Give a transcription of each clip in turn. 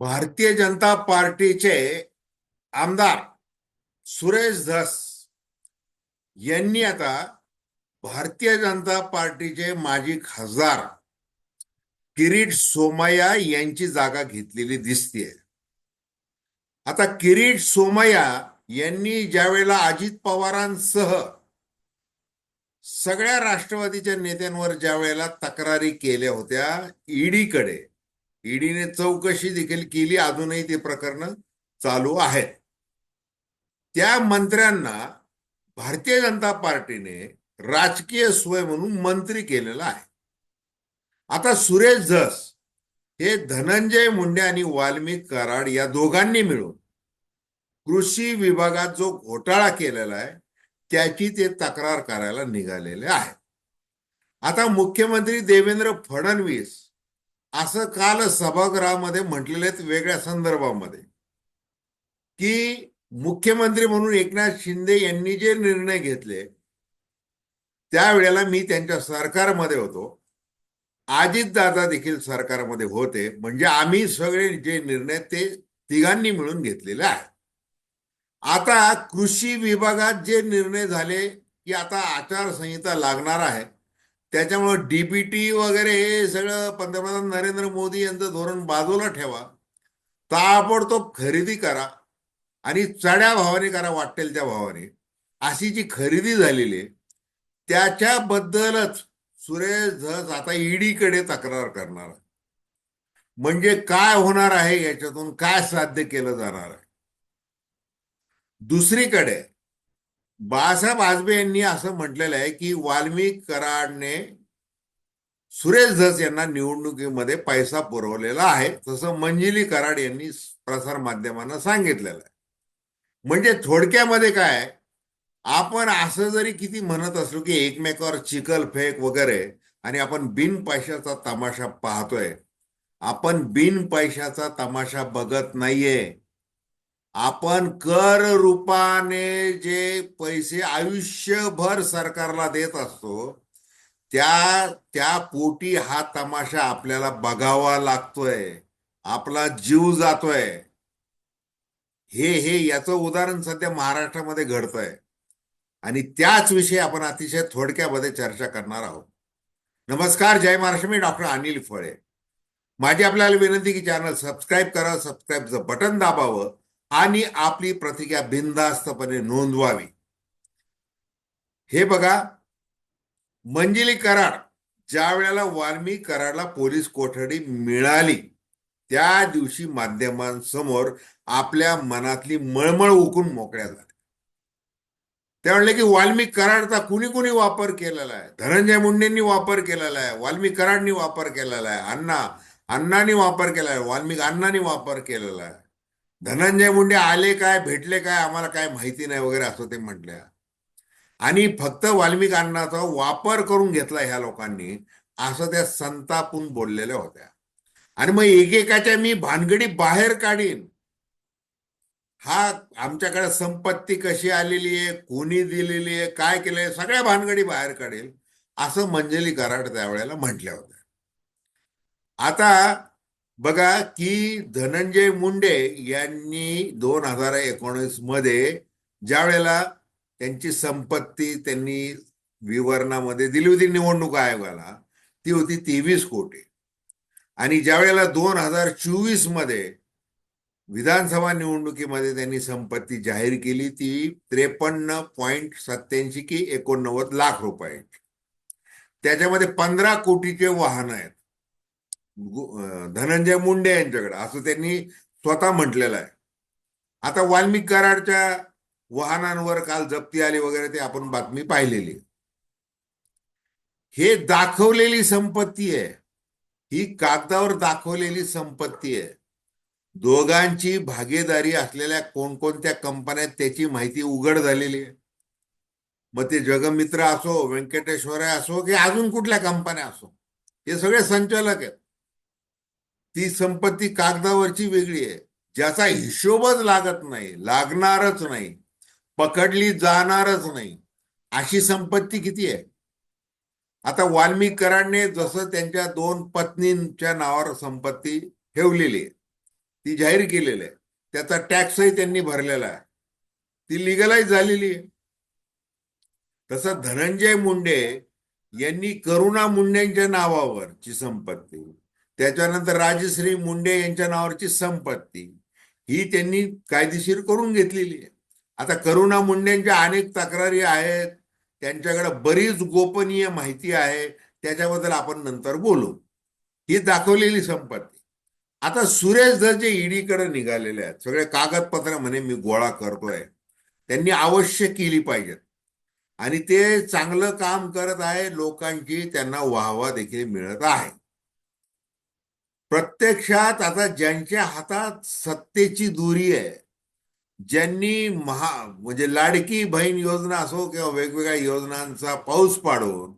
भारतीय जनता पार्टीचे आमदार सुरेश धस यांनी आता भारतीय जनता पार्टीचे माजी खासदार किरीट सोमय्या यांची जागा घेतलेली दिसतेय. आता किरीट सोमय्या यांनी ज्यावेळेला अजित पवारांसह सगळ्या राष्ट्रवादीच्या नेत्यांवर ज्या वेळेला तक्रारी केल्या होत्या ईडीकडे ईडीने चौकशी देखील केली. अजूनही ते प्रकरण चालू आहेत. त्या मंत्र्यांना भारतीय जनता पार्टीने राजकीय सोय म्हणून मंत्री केलेला आहे. आता सुरेश जस हे धनंजय मुंडे आणि वाल्मिक कराड या दोघांनी मिळून कृषी विभागात जो घोटाळा केलेला आहे त्याची ते तक्रार करायला निघालेले आहे आता मुख्यमंत्री देवेंद्र फडणवीस असं काल सभागृहामध्ये म्हटलेले आहेत वेगळ्या संदर्भामध्ये. की मुख्यमंत्री म्हणून एकनाथ शिंदे यांनी जे निर्णय घेतले त्यावेळेला मी त्यांच्या सरकारमध्ये होतो. अजितदादा देखील सरकारमध्ये होते. म्हणजे आम्ही सगळे जे निर्णय ते तिघांनी मिळून घेतलेले आहेत. आता कृषी विभागात जे निर्णय झाले की आता आचारसंहिता लागणार आहे त्याच्यामुळं डीबीटी वगैरे हे सगळं पंतप्रधान नरेंद्र मोदी यांचं धोरण बाजूला ठेवा. ताबडतोब खरेदी करा आणि चढ्या भावाने करा वाटेल त्या भावाने. अशी जी खरेदी झालेली आहे त्याच्याबद्दलच सुरेश धस आता ईडीकडे तक्रार करणार म्हणजे काय होणार आहे याच्यातून काय साध्य केलं जाणार आहे? दुसरीकडे बाळासाहेब आजबे यांनी असं म्हटलेलं आहे की वाल्मिक कराडने सुरेश धस यांना निवडणुकीमध्ये पैसा पुरवलेला आहे. तसं मंजिली कराड यांनी प्रसार माध्यमांना सांगितलेलं आहे. म्हणजे थोडक्यामध्ये काय आपण असं जरी किती म्हणत असलो की एकमेकावर चिकल फेक वगैरे आणि आपण बिन पैशाचा तमाशा पाहतोय आपण बिन पैशाचा तमाशा बघत नाहीये. आपण कर रूपाने जे पैसे आयुष्यभर सरकारला देत असतो त्या त्या पोटी हा तमाशा आपल्याला बघावा लागतोय. आपला जीव जातोय. हे हे याचं उदाहरण सध्या महाराष्ट्रामध्ये घडतंय. आणि त्याच विषयी आपण अतिशय थोडक्यामध्ये चर्चा करणार आहोत. नमस्कार जय महाराष्ट्र मी डॉक्टर अनिल फळे. माझी आपल्याला विनंती की चॅनल सबस्क्राईब करा सबस्क्राईबचं बटन दाबावं. आणि आपली प्रतिज्ञा बिनधास्तपणे नोंदवावी. हे बघा मंजिली कराड ज्या वेळेला वाल्मी कराडला पोलीस कोठडी मिळाली त्या दिवशी माध्यमांसमोर आपल्या मनातली मळमळ उकून मोकळ्या झाल्या. त्या म्हणले की वाल्मी कराडचा कुणी कुणी वापर केलेला आहे? धनंजय मुंडेंनी वापर केलेला आहे वाल्मी कराडनी वापर केलेला आहे अण्णा अण्णांनी वापर केला आहे वाल्मिक अण्णांनी वापर केलेला आहे. धनंजय मुंडे आले काय भेटले काय आम्हाला काय माहिती नाही वगैरे असं ते म्हटल्या आणि फक्त वाल्मिकांनाचा वापर करून घेतला ह्या लोकांनी असं त्या संतापून बोललेल्या होत्या. आणि मग एकेकाच्या मी भानगडी बाहेर काढीन. हा आमच्याकडे संपत्ती कशी आलेली आहे कोणी दिलेली आहे काय केलंय सगळ्या भानगडी बाहेर काढेल असं मंजली कराड त्यावेळेला म्हटल्या होत्या. आता बघा की धनंजय मुंडे यांनी दोन हजार एकोणीसमध्ये ज्या वेळेला त्यांची संपत्ती त्यांनी विवरणामध्ये दिली होती निवडणूक आयोगाला ती होती तेवीस कोटी. आणि ज्या वेळेला दोन हजार चोवीसमध्ये विधानसभा निवडणुकीमध्ये त्यांनी संपत्ती जाहीर केली ती त्रेपन्न पॉईंट सत्याऐंशी की एकोणनव्वद लाख रुपये. त्याच्यामध्ये पंधरा कोटीचे वाहन आहेत. धनंजय मुंडे यांच्याकडे. असं त्यांनी स्वतः म्हटलेलं आहे. आता वाल्मिक कराडच्या वाहनांवर काल जप्ती आली वगैरे ते आपण बातमी पाहिलेली. हे दाखवलेली संपत्ती आहे. ही कागदावर दाखवलेली संपत्ती आहे. दोघांची भागीदारी असलेल्या कोणकोणत्या कंपन्या त्याची माहिती उघड झालेली आहे. मग ते जगमित्र असो व्यंकटेश्वर असो की अजून कुठल्या कंपन्या असो हे सगळे संचालक आहेत. ती संपत्ती कागदावरची वेगळी आहे. ज्याचा हिशोबच लागत नाही लागणारच नाही पकडली जाणारच नाही. अशी संपत्ती किती आहे? आता वाल्मिकरांनी जसं त्यांच्या दोन पत्नींच्या नावावर संपत्ती ठेवलेली आहे. ती जाहीर केलेली आहे. त्याचा टॅक्सही त्यांनी भरलेला आहे. ती लिगलाइज झालेली आहे. तसं धनंजय मुंडे यांनी करुणा मुंडेंच्या नावावरची संपत्ती. त्याच्यानंतर राजश्री मुंडे यांच्या नावावरची संपत्ती. ही त्यांनी कायदेशीर करून घेतलेली आहे. आता करुणा मुंडेंच्या अनेक तक्रारी आहेत. त्यांच्याकडे बरीच गोपनीय माहिती आहे. त्याच्याबद्दल आपण नंतर बोलू. ही दाखवलेली संपत्ती. आता सुरेश धस जे ईडीकडे निघालेले आहेत. सगळे कागदपत्र म्हणे मी गोळा करतोय. त्यांनी अवश्य केली पाहिजेत. आणि ते चांगलं काम करत आहे. लोकांची त्यांना वाहवा देखील मिळत आहे. प्रत्यक्षात आता ज्यांच्या हातात सत्तेची दोरी आहे ज्यांनी महा म्हणजे लाडकी बहीण योजना असो किंवा वेगवेगळ्या योजनांचा पाऊस पाडून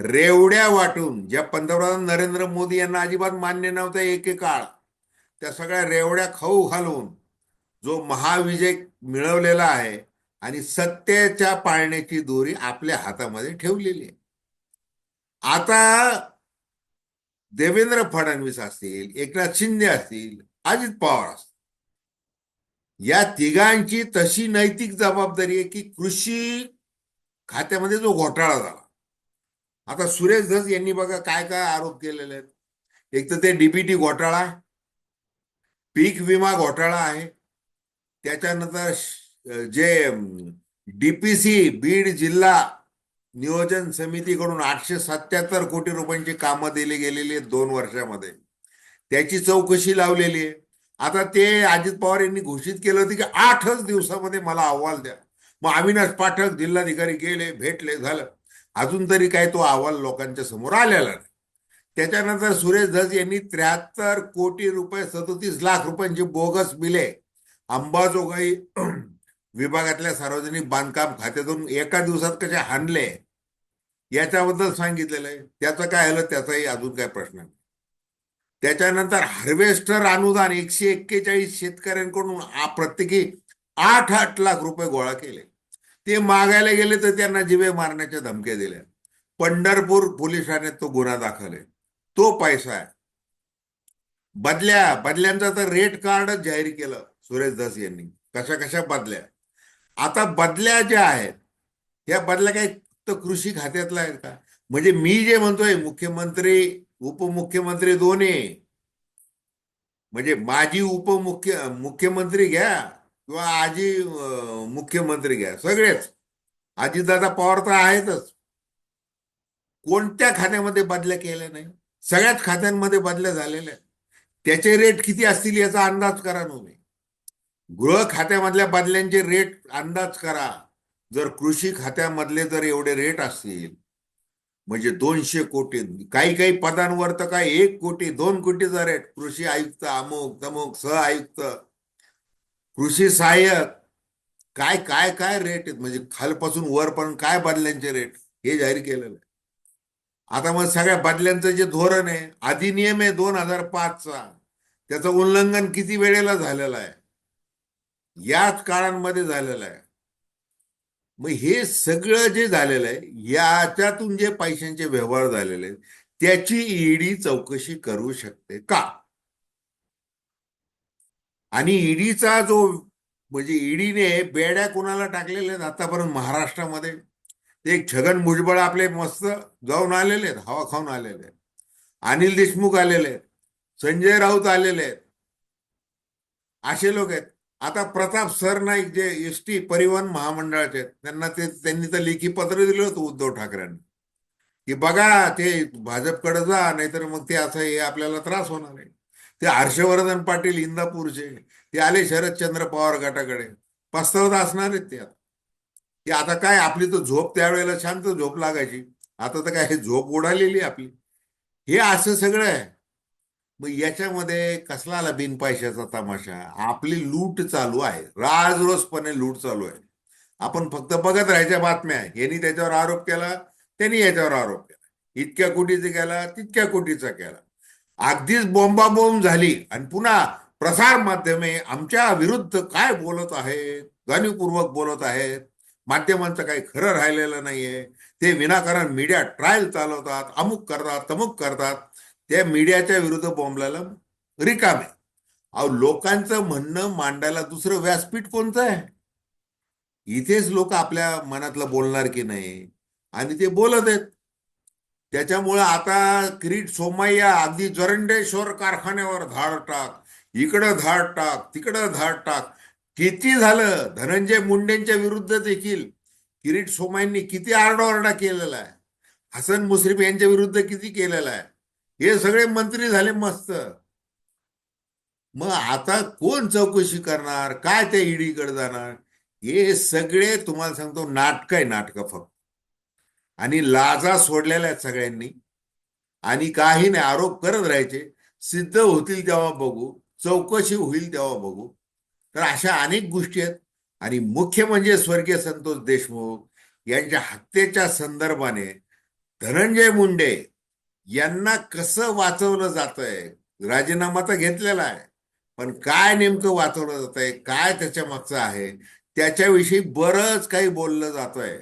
रेवड्या वाटून ज्या पंतप्रधान नरेंद्र मोदी यांना अजिबात मान्य नव्हतं एकेकाळ त्या सगळ्या रेवड्या खाऊ घालून जो महाविजय मिळवलेला आहे आणि सत्तेच्या पाळण्याची दोरी आपल्या हातामध्ये ठेवलेली आहे. आता देवेंद्र फडणवीस असतील एकनाथ शिंदे असतील अजित पवार असतील. या तिघांची तशी नैतिक जबाबदारी आहे की कृषी खात्यामध्ये जो घोटाळा झाला. आता सुरेश धस यांनी बघा काय काय आरोप केलेले आहेत. एक तर ते डीबीटी घोटाळा पीक विमा घोटाळा आहे. त्याच्यानंतर जे डीपीसी बीड जिल्हा नियोजन समितीकडून आठशे सत्याहत्तर कोटी रुपयांची कामं दिली गेलेली आहेत दोन वर्षामध्ये. त्याची चौकशी लावलेली आहे. आता ते अजित पवार यांनी घोषित केलं होतं की आठच दिवसामध्ये मला अहवाल द्या. मग अविनाश पाठक जिल्हाधिकारी गेले भेटले झालं. अजून तरी काय तो अहवाल लोकांच्या समोर आलेला नाही. त्याच्यानंतर सुरेश धस यांनी त्र्याहत्तर कोटी रुपये सदोतीस लाख रुपयांची बोगस बिले अंबाजोगाई विभागातल्या सार्वजनिक बांधकाम खात्यातून एका दिवसात कसे हाणले याच्याबद्दल सांगितलेलं आहे. त्याचं काय आलं त्याचाही अजून काय प्रश्न नाही. त्याच्यानंतर हार्वेस्टर अनुदान एकशे एक्केचाळीस शेतकऱ्यांकडून प्रत्येकी आठ आठ लाख रुपये गोळा केले. ते मागायला गेले तर त्यांना जिवे मारण्याच्या धमक्या दिल्या. पंढरपूर पोलीस ठाण्यात तो गुन्हा दाखल आहे तो पैसा आहे. बदल्या बदल्यांचा तर रेट कार्डच जाहीर केलं सुरेश दास यांनी. कशा कशा बदल्या? आता बदल्या ज्या आहेत या बदल्या काही तर कृषी खात्यातल्या आहेत का? म्हणजे मी जे म्हणतोय मुख्यमंत्री उपमुख्यमंत्री दोन्ही. म्हणजे माजी उपमुख्य मुख्यमंत्री घ्या किंवा आजी मुख्यमंत्री घ्या सगळेच. आजीदादा पवार तर आहेतच. कोणत्या खात्यामध्ये बदल्या केल्या नाही? सगळ्याच खात्यांमध्ये बदल्या झालेल्या त्याचे रेट किती असतील याचा अंदाज करा तुम्ही. गृह खात्यामधल्या बदल्यांचे रेट अंदाज करा. जर कृषी खात्यामधले जर एवढे रेट असतील म्हणजे दोनशे कोटी काही काही पदांवर तर काय एक कोटी दोन कोटीचा रेट कृषी आयुक्त अमुक तमुक सह आयुक्त. कृषी सहाय्यक काय काय काय रेट आहेत? म्हणजे खालपासून वरपर्यंत काय बदल्यांचे रेट हे जाहीर केलेलं आहे. आता मग सगळ्या बदल्यांचं जे धोरण आहे अधिनियम आहे दोन हजार पाचचा त्याचं उल्लंघन किती वेळेला झालेलं आहे? याच काळांमध्ये झालेलं आहे. मग हे सगळं जे झालेलं आहे याच्यातून जे पैशांचे व्यवहार झालेले आहेत त्याची ईडी चौकशी करू शकते का? आणि ईडीचा जो म्हणजे ईडीने बेड्या कोणाला टाकलेल्या आहेत आतापर्यंत महाराष्ट्रामध्ये? ते एक छगन भुजबळ आपले मस्त जाऊन आलेले आहेत हवा खाऊन आलेले आहेत. अनिल देशमुख आलेले आहेत संजय राऊत आलेले आहेत. असे लोक आहेत. आता प्रताप सरनाईक जे एस टी परिवहन महामंडळाचे आहेत त्यांना ते त्यांनी तर लेखी पत्र दिलं होतं उद्धव ठाकरेंनी. की बघा ते भाजपकडे जा नाहीतर मग ते असं हे आपल्याला त्रास होणार आहे. ते हर्षवर्धन पाटील इंदापूरचे ते आले शरदचंद्र पवार गटाकडे. पस्तावत असणार आहेत ते आता. की आता काय आपली तर झोप त्यावेळेला शांत झोप लागायची. आता तर काय हे झोप उडालेली आपली. हे असं सगळं आहे. मग याच्यामध्ये कसला आला बिन पैशाचा तमाशा? आपली लूट चालू आहे. राजरोजपणे लूट चालू आहे. आपण फक्त बघत राहायच्या बातम्या. यांनी त्याच्यावर आरोप केला त्यांनी याच्यावर आरोप केला. इतक्या कोटीचा केला तितक्या कोटीचा केला. अगदीच बोंबाबोंब झाली. आणि पुन्हा प्रसार माध्यमे आमच्या विरुद्ध काय बोलत आहेत? जाणीवपूर्वक बोलत आहेत. माध्यमांचं काही खरं राहिलेलं नाहीये. ते विनाकारण मीडिया ट्रायल चालवतात अमुक करतात तमुक करतात. त्या मीडियाच्या विरुद्ध बोंबलायला रिकामे अहो लोकांचं म्हणणं मांडायला दुसरं व्यासपीठ कोणतं आहे? इथेच लोक आपल्या मनातलं बोलणार की नाही? आणि ते बोलत आहेत. त्याच्यामुळं आता क्रीट सोमय्या अगदी जरंडेश्वर कारखान्यावर धाड टाक इकडं धाड टाक तिकडं धाड टाक. किती झालं? धनंजय मुंडेंच्या विरुद्ध देखील किरीट सोमाईंनी किती आरडाओरडा केलेला आहे? हसन मुश्रीफ यांच्या विरुद्ध किती केलेला आहे? हे सगळे मंत्री झाले मस्त. मग आता कोण चौकशी करणार? काय त्या ईडीकडे जाणार? हे सगळे तुम्हाला सांगतो नाटक आहे नाटक फक्त. आणि लाजा सोडलेल्या आहेत सगळ्यांनी. आणि काही नाही आरोप करत राहायचे. सिद्ध होतील तेव्हा बघू चौकशी होईल तेव्हा बघू. तर अशा अनेक गोष्टी आहेत. आणि मुख्य म्हणजे स्वर्गीय संतोष देशमुख यांच्या हत्येच्या संदर्भाने धनंजय मुंडे यांना कसं वाचवलं जात आहे राजीनामा तर घेतलेला आहे. पण काय नेमकं वाचवलं जात आहे काय त्याच्या मागचं आहे? त्याच्याविषयी बरंच काही बोललं जात आहे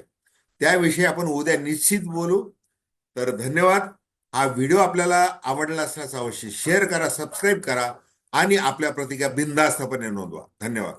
त्याविषयी आपण उद्या निश्चित बोलू. तर धन्यवाद. हा व्हिडिओ आपल्याला आवडला असल्यास अवश्य शेअर करा सबस्क्राईब करा आणि आपल्या प्रतिक्रिया बिनधास्तपणे नोंदवा. धन्यवाद.